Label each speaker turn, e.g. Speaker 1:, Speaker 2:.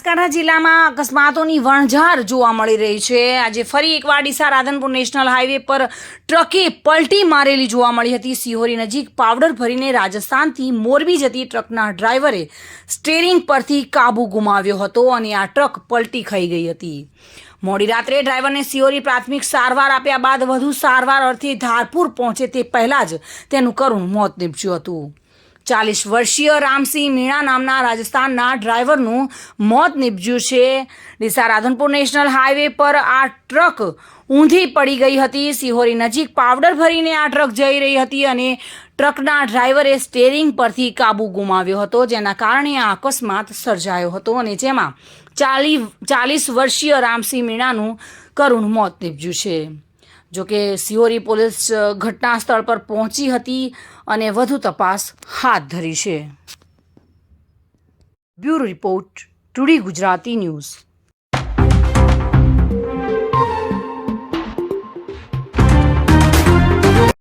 Speaker 1: બનાસકાંઠા જિલ્લામાં અકસ્માતોની વણઝાર જોવા મળી રહી છે. આજે ફરી એકવાર ડીસા રાધનપુર નેશનલ હાઈવે પર ટ્રકે પલટી મારેલી જોવા મળી હતી. સિહોરી નજીક પાવડર ભરીને રાજસ્થાનથી મોરબી જતી ટ્રકના ડ્રાઈવરે સ્ટેરિંગ પરથી કાબુ ગુમાવ્યો હતો અને આ ટ્રક પલટી ખાઈ ગઈ હતી. મોડી રાત્રે ડ્રાઈવરને સિહોરી પ્રાથમિક સારવાર આપ્યા બાદ વધુ સારવાર અર્થે ધારપુર પહોંચે તે પહેલાં જ તેનું કરુણ મોત નીપજ્યું હતું. ચાલીસ વર્ષીય રામસિંહ મીણા નામના રાજસ્થાનના ડ્રાઈવરનું મોત નીપજ્યું છે. ડીસા રાધનપુર નેશનલ હાઈવે પર આ ટ્રક ઊંધી પડી ગઈ હતી. સિહોરી નજીક પાવડર ભરીને આ ટ્રક જઈ રહી હતી અને ટ્રકના ડ્રાઈવરે સ્ટેરિંગ પરથી કાબુ ગુમાવ્યો હતો, જેના કારણે આ અકસ્માત સર્જાયો હતો અને જેમાં ચાલી, ચાલીસ વર્ષીય રામસિંહ મીણાનું કરુણ મોત નીપજ્યું છે. જોકે સિયોરી પોલીસ ઘટના સ્થળ પર પહોંચી હતી અને વધુ તપાસ હાથ ધરી છે. Bureau report, today Gujarati news.